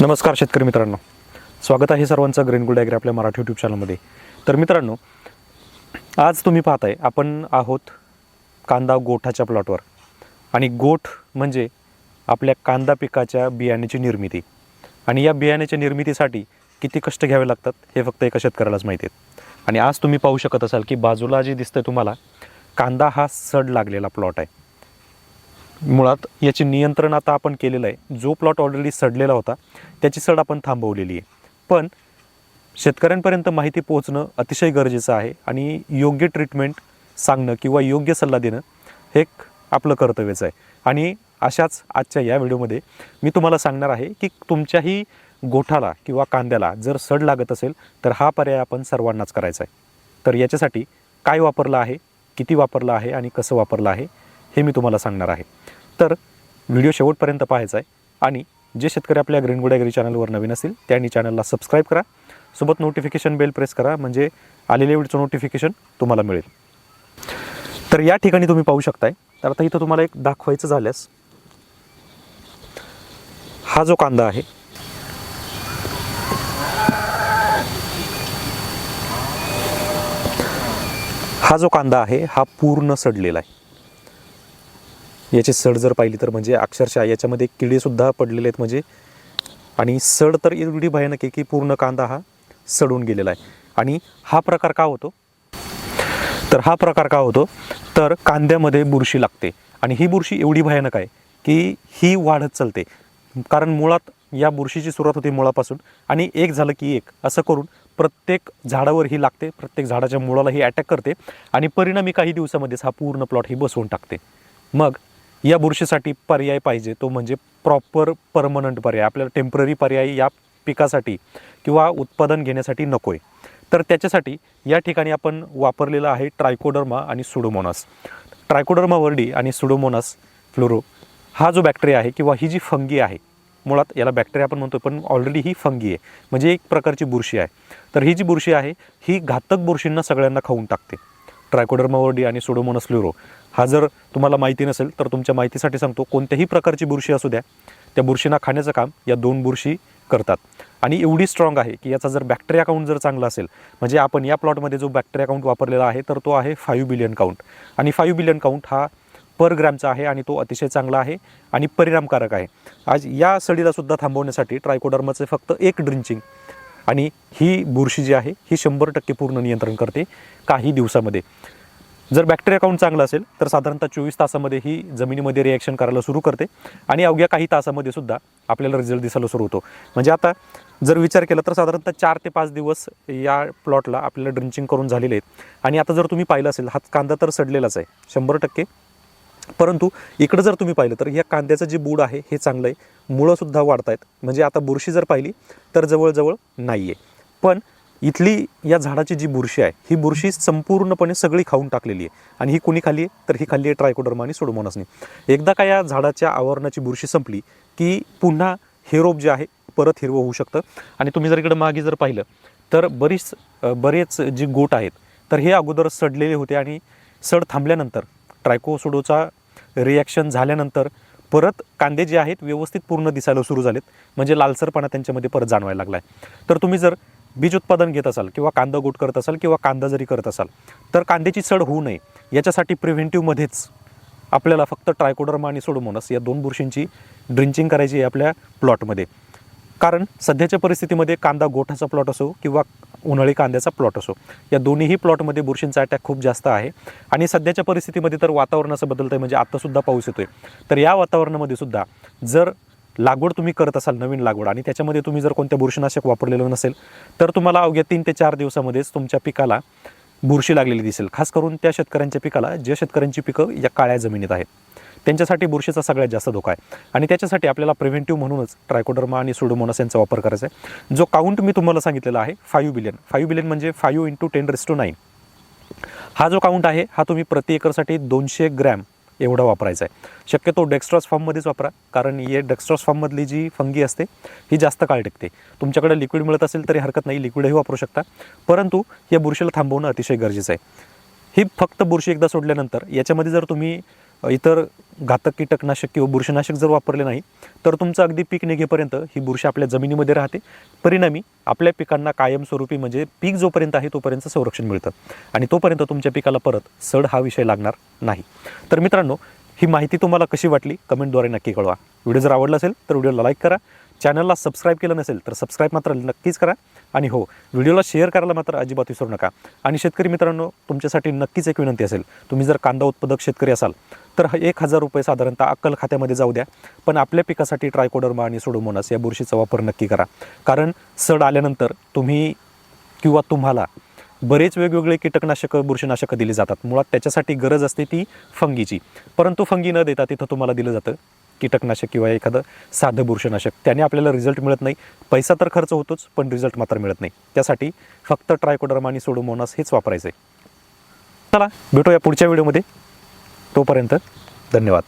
नमस्कार शेतकरी मित्रांनो. स्वागत आहे सर्वांचं ग्रीन गुड ॲग्री आपल्या मराठी यूट्यूब चॅनलमध्ये तर मित्रांनो आज तुम्ही पाहताय आपण आहोत कांदा गोठाच्या प्लॉटवर आणि गोठ म्हणजे आपल्या कांदा पिकाच्या बियाण्याची निर्मिती. आणि या बियाण्याच्या निर्मितीसाठी किती कष्ट घ्यावे लागतात हे फक्त एका शेतकऱ्यालाच माहिती आहेत आणि आज तुम्ही पाहू शकत असाल की बाजूला जे दिसतंय तुम्हाला कांदा हा सड लागलेला प्लॉट आहे. मुळात याचे नियंत्रण आता आपण केलेलं आहे. जो प्लॉट ऑलरेडी सडलेला होता त्याची सड आपण थांबवलेली आहे. पण शेतकऱ्यांपर्यंत माहिती पोहोचणं अतिशय गरजेचं आहे आणि योग्य ट्रीटमेंट सांगणं किंवा योग्य सल्ला देणं हे एक आपलं कर्तव्यच आहे. आणि अशाच आजच्या या व्हिडिओमध्ये मी तुम्हाला सांगणार आहे की तुमच्याही गोठाला किंवा कांद्याला जर सड लागत असेल तर हा पर्याय आपण सर्वांनाच करायचा आहे. तर याच्यासाठी काय वापरलं आहे किती वापरलं आहे आणि कसं वापरलं आहे हे मी तुम्हाला सांगणार आहे. तर व्हिडिओ शेवटपर्यंत पाहायचा आहे आणि जे शेतकरी आपल्या ग्रीन गुडॅगरी चॅनलवर नवीन असतील त्यांनी चॅनलला सबस्क्राईब करा. सोबत नोटिफिकेशन बेल प्रेस करा म्हणजे आलेल्या व्हिडिओचं नोटिफिकेशन तुम्हाला मिळेल. तर या ठिकाणी तुम्ही पाहू शकताय. तर आता इथं तुम्हाला एक दाखवायचं झाल्यास हा जो कांदा आहे हा जो कांदा आहे हा पूर्ण सडलेला आहे. याची सड जर पाहिली तर म्हणजे अक्षरशः याच्यामध्ये किडेसुद्धा पडलेले आहेत म्हणजे. आणि सड तर एवढी भयानक आहे की पूर्ण कांदा हा सडून गेलेला आहे. आणि हा प्रकार का होतो? तर हा प्रकार का होतो? तर कांद्यामध्ये बुरशी लागते. आणि ही बुरशी एवढी भयानक आहे की ही वाढत चालते. कारण मुळात या बुरशीची सुरुवात होते मुळापासून. आणि एक झालं की एक. असं करून प्रत्येक झाडावर ही लागते. प्रत्येक झाडाच्या मुळाला ही अटॅक करते. आणि परिणामी काही दिवसामध्येच हा पूर्ण प्लॉट ही बसवून टाकते. मग या बुरशीसाठी पर्याय पाहिजे. तो म्हणजे प्रॉपर परमनंट पर्याय. आपल्याला टेंपररी पर्याय या पिकासाठी किंवा उत्पादन घेण्यासाठी नको आहे तर त्याच्यासाठी या ठिकाणी आपण वापरलेला आहे ट्रायकोडर्मा आणि सुडोमोनास ट्रायकोडर्मा वर्डी आणि सुडोमोनास फ्लोरो हा जो बॅक्टेरिया आहे किंवा ही जी फंगी आहे मुळात याला बॅक्टेरिया आपण म्हणतो पण ऑलरेडी ही फंगी आहे. म्हणजे एक प्रकारची बुरशी आहे. तर ही जी बुरशी आहे ही घातक बुरशींना सगळ्यांना खाऊन टाकते. ट्रायकोडर्मावर्डी आणि सुडोमोनस फ्लोरो हा जर तुम्हाला माहिती नसेल तर तुमच्या माहितीसाठी सांगतो कोणत्याही प्रकारची बुरशी असू द्या त्या बुरशींना खाण्याचं काम या दोन बुरशी करतात. आणि एवढी स्ट्रॉंग आहे की याचा जर बॅक्टेरिया काउंट जर चांगला असेल म्हणजे आपण या प्लॉटमध्ये जो बॅक्टेरिया काउंट वापरलेला आहे तर तो आहे फाईव्ह बिलियन काउंट आणि फाईव्ह बिलियन काउंट हा पर ग्रॅमचा आहे आणि तो अतिशय चांगला आहे आणि परिणामकारक आहे. आज या सडीलासुद्धा थांबवण्यासाठी ट्रायकोडर्माचे फक्त एक ड्रिंचिंग आणि ही बुरशी जी आहे ही शंभर टक्के पूर्ण नियंत्रण करते काही दिवसामध्ये. जर बॅक्टेरिया काउंट चांगला असेल तर साधारणतः चोवीस तासामध्ये ही जमिनीमध्ये रिॲक्शन करायला सुरू करते. आणि अवघ्या काही तासामध्ये सुद्धा आपल्याला रिझल्ट दिसायला सुरू होतो. म्हणजे आता जर विचार केला तर साधारणतः चार ते पाच दिवस या प्लॉटला आपल्याला ड्रिंचिंग करून झालेले आहेत. आणि आता जर तुम्ही पाहिलं असेल हा कांदा तर सडलेलाच आहे शंभर टक्के. परंतु इकडं जर तुम्ही पाहिलं तर या कांद्याचं जे बूड आहे हे चांगलं आहे मुळंसुद्धा वाढत आहेत म्हणजे आता बुरशी जर पाहिली तर जवळजवळ नाही आहे पण इथली या झाडाची जी बुरशी आहे ही बुरशी संपूर्णपणे सगळी खाऊन टाकलेली आहे. आणि ही कुणी खाली आहे? तर ही खाल्ली आहे ट्रायकोडर्मा आणि सोडोमोनासने. एकदा का या झाडाच्या आवरणाची बुरशी संपली की पुन्हा हे रोप जे आहे परत हिरवं होऊ शकतं. आणि तुम्ही जर इकडं मागे जर पाहिलं तर बरीच बरेच जी गोट आहेत तर हे अगोदर सडलेले होते आणि सड थांबल्यानंतर ट्रायकोसोडोचा रिॲक्शन झाल्यानंतर परत कांदे जे आहेत व्यवस्थित पूर्ण दिसायला सुरू झालेत. म्हणजे लालसरपणा त्यांच्यामध्ये परत जाणवायला लागला आहे तर तुम्ही जर बीज उत्पादन घेत असाल किंवा कांदा गोट करत असाल किंवा कांदा जरी करत असाल तर कांद्याची चढ होऊ नये. याच्यासाठी प्रिव्हेंटिव्हमध्येच आपल्याला फक्त ट्रायकोडर्मा आणि सोडोमोनस या दोन बुरशींची ड्रिंचिंग करायची आहे आपल्या प्लॉटमध्ये कारण सध्याच्या परिस्थितीमध्ये कांदा गोठाचा प्लॉट असो किंवा उन्हाळी कांद्याचा प्लॉट असो या दोन्हीही प्लॉटमध्ये बुरशींचा अटॅक खूप जास्त आहे. आणि सध्याच्या परिस्थितीमध्ये तर वातावरण असं बदलतं आहे म्हणजे आत्तासुद्धा पाऊस येतो आहे तर या वातावरणामध्ये सुद्धा जर लागवड तुम्ही करत असाल नवीन लागवड आणि त्याच्यामध्ये तुम्ही जर कोणत्या बुरशीनाशक वापरलेलं नसेल तर तुम्हाला अवघ्या तीन ते चार दिवसामध्येच तुमच्या पिकाला बुरशी लागलेली दिसेल. खास करून त्या शेतकऱ्यांच्या पिकाला ज्या शेतकऱ्यांची पिकं या काळ्या जमिनीत आहेत. त्यांच्यासाठी बुरशीचा सगळ्यात जास्त धोका आहे. आणि त्याच्यासाठी आपल्याला प्रिव्हेंटिव्ह म्हणूनच ट्रायकोडर्मा आणि सुडोमोनस यांचा वापर करायचा आहे. जो काउंट मी तुम्हाला सांगितलेला आहे फायू बिलियन फायू बिलियन म्हणजे five into ten raise to nine हा जो काउंट आहे हा तुम्ही प्रति एकरसाठी दोनशे ग्रॅम एवढा वापरायचा आहे. शक्यतो डेक्स्ट्रॉस फॉर्ममध्येच वापरा कारण हे डेक्स्ट्रॉस फॉर्ममधली जी फंगी असते ही जास्त काळ टिकते. तुमच्याकडे लिक्विड मिळत असेल तरी हरकत नाही लिक्विडही वापरू शकता. परंतु या बुरशीला थांबवणं अतिशय गरजेचं आहे. ही फक्त बुरशी एकदा सोडल्यानंतर याच्यामध्ये जर तुम्ही इतर घातक कीटकनाशक किंवा बुरशीनाशक जर वापरले नाही तर तुमचं अगदी पीक निघेपर्यंत ही बुरशी आपल्या जमिनीमध्ये राहते. परिणामी आपल्या पिकांना कायमस्वरूपी म्हणजे पीक जोपर्यंत आहे तोपर्यंत संरक्षण मिळतं. आणि तोपर्यंत तुमच्या पिकाला परत सड हा विषय लागणार नाही. तर मित्रांनो ही माहिती तुम्हाला कशी वाटली? कमेंटद्वारे नक्की कळवा. व्हिडिओ जर आवडला असेल तर व्हिडिओला लाईक करा. चॅनलला सबस्क्राईब केलं नसेल तर सबस्क्राईब मात्र नक्कीच करा. आणि हो व्हिडिओला शेअर करायला मात्र अजिबात विसरू नका. आणि शेतकरी मित्रांनो तुमच्यासाठी नक्कीच एक विनंती असेल. तुम्ही जर कांदा उत्पादक शेतकरी असाल तर एक हजार रुपये साधारणतः अक्कल खात्यामध्ये जाऊ द्या. पण आपल्या पिकासाठी ट्रायकोडर्मा आणि सोडोमोनास या बुरशीचा वापर नक्की करा. कारण सड आल्यानंतर तुम्ही किंवा तुम्हाला बरेच वेगवेगळे कीटकनाशकं बुरशीनाशकं दिली जातात. मुळात त्याच्यासाठी गरज असते ती फंगीची. परंतु फंगी न देता तिथं तुम्हाला दिलं जातं. कीटकनाशक किंवा एखादं साधं बुरशीनाशक. त्याने आपल्याला रिझल्ट मिळत नाही. पैसा तर खर्च होतोच पण रिझल्ट मात्र मिळत नाही. त्यासाठी फक्त ट्रायकोडर्मा आणि सोडोमोनास हेच वापरायचं आहे चला भेटूया पुढच्या व्हिडिओमध्ये तोपर्यंत धन्यवाद.